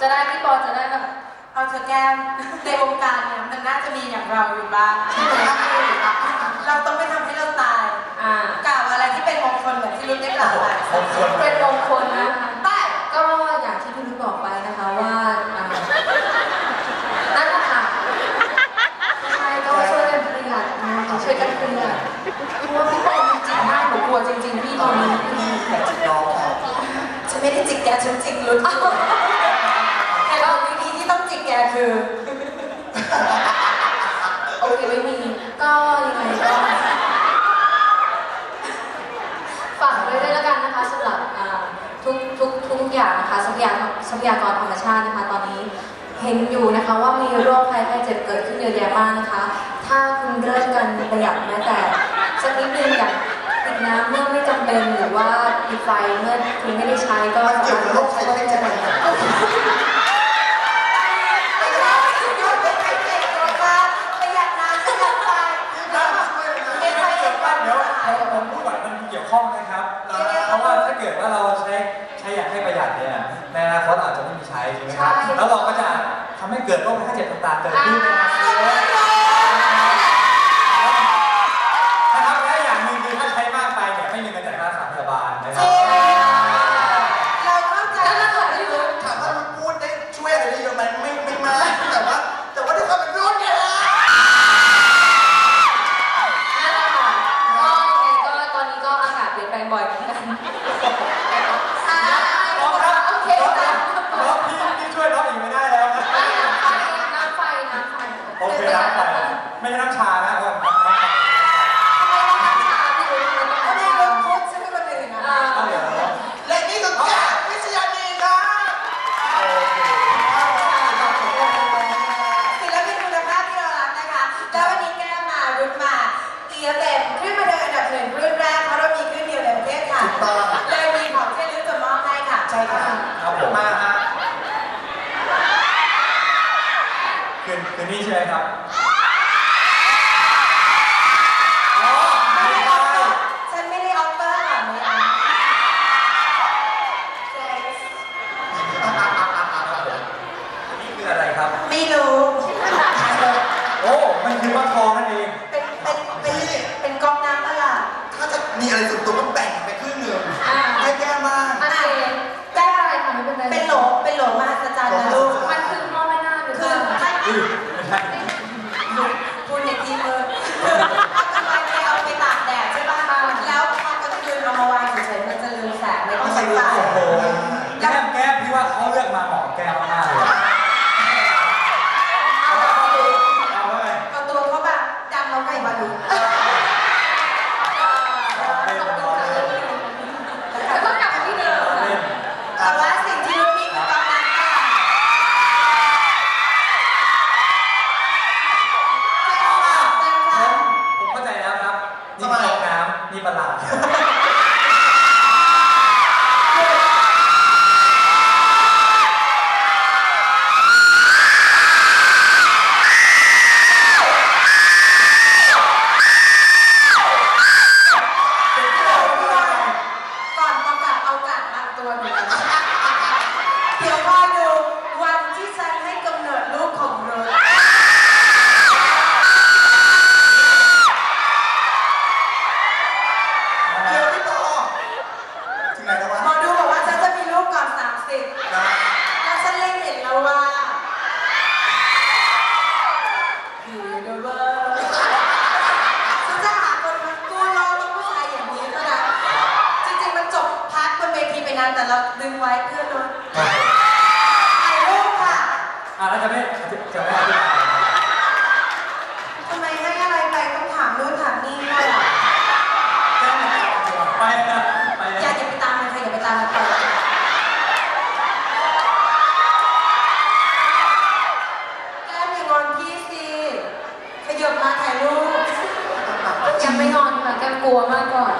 จะได้พี่ปอจะได้แบบเอาเธอแก้มในวงการเนี่ยมันน่าจะมีอย่างเราอยู่บ้างใช่ไหมเราต้องไม่ทำให้เราตายอ่ากล่าวอะไรที่เป็นมงคลเหมือนที่รุ่นได้กล่าวไปมงคลเป็นมงคลนะคะไปก็อย่างที่พี่รุ่บอกไปนะคะว่าอ่านั่นแหละค่ะใช่ก็ช่วยกันประหยัดนะคะช่วยกันประหยัดเพราะว่าพี่ปอจริงๆมากหนูกลัวจริง ๆ พี่ตอนนี้อยากจะน้องครับฉันไม่ได้จิกแกฉันจิกรุ่นแต่เราวิธีที่ต้องจิกแก คือ โอเคไม่มีก็ยังไงก็ฝากด้วยด้วยแล้วกันนะคะสำหรับอ่าทุกทุกทุกอย่างนะคะทรัพยากรทรัพยากรธรรมชาตินะคะตอนนี้เห็นอยู่นะคะว่ามีโรคภัยไข้เจ็บเกิดขึ้นเยอะแยะมากนะคะ ถ้าคุณเริ่มกันประหยัดแม้แต่สักนิดนึงอย่างปิดน้ำเมื่อไม่จำเป็นหรือว่าปิดไฟเมื่อคุณไม่ได้ใช้ก็เกี่ยวกับโรคภัยไข้เจ็บไหมครับไม่ใช่ไม่ใช่เจ็บตัวค่ะประหยัดน้ำประหยัดไฟแล้วเอ็นไฟ เอ็นวันเดี๋ยวผมผมพูดก่อนมันเกี่ยวข้องนะครับ เพราะว่าถ้าเกิดว่าเราใช้ใช้อย่างให้ประหยัดเนี่ยในอนาคตอาจจะไม่มีใช้ใช่ไหมครับ แล้วเราก็จะทำให้เกิดโรคภัยไข้เจ็บต่างๆเกิดขึ้นในอนาคต ไม่ใช่น้ำชานะเออน้ำไป น้ำชาพี่รู้ไหม เขาไม่ลงโทษฉันเป็นคนอื่นนะ อ่า เอาเดี๋ยว และนี่คือแก้ววิชยานีครับ ศิลปินคุณภาพที่เรารักนะคะ แล้ววันนี้แก้มมารุ่นมาเตียเต็มขึ้นมาเดินอันดับหนึ่งรุ่นแรกเพราะเรามีขึ้นเดียวในประเทศค่ะ ถูกต้อง เลยมีของที่ระลึกจะมอบให้ค่ะ ใช่ครับ ครับผม มาฮะ คืนคืนนี้ใช่ไหมครับอ๋อไม่ใช่ฉันไม่ได้ออฟเฟอร์ก่อนเลยอะนี่คืออะไรครับ ไม่รู้ โอ้ มันคือฟักทองนั่นเอง เป็น เป็น เป็น เป็นกอกน้ำตลาดถ้าจะมีอะไรส่วนตัวก็แบ่งไปครึ่งหนึ่ง ที่ว่าเขาเลือกมาเหมาะแก้มมากๆเลย อย่านแต่เราดึงไว้เพื่อลดถ่ายรูปค่ะอะแล้วจะไม่จะไม่ทำไมให้อะไรไปต้องถามนู่นถามนี่แค่ไปนะไปอย่าไปตามมัค่อย่าไปตามมันแก้ม่งอนพี่สิขยับมาถ่ายรูปยังไม่นอนค่ะแกกลัวมากก่อน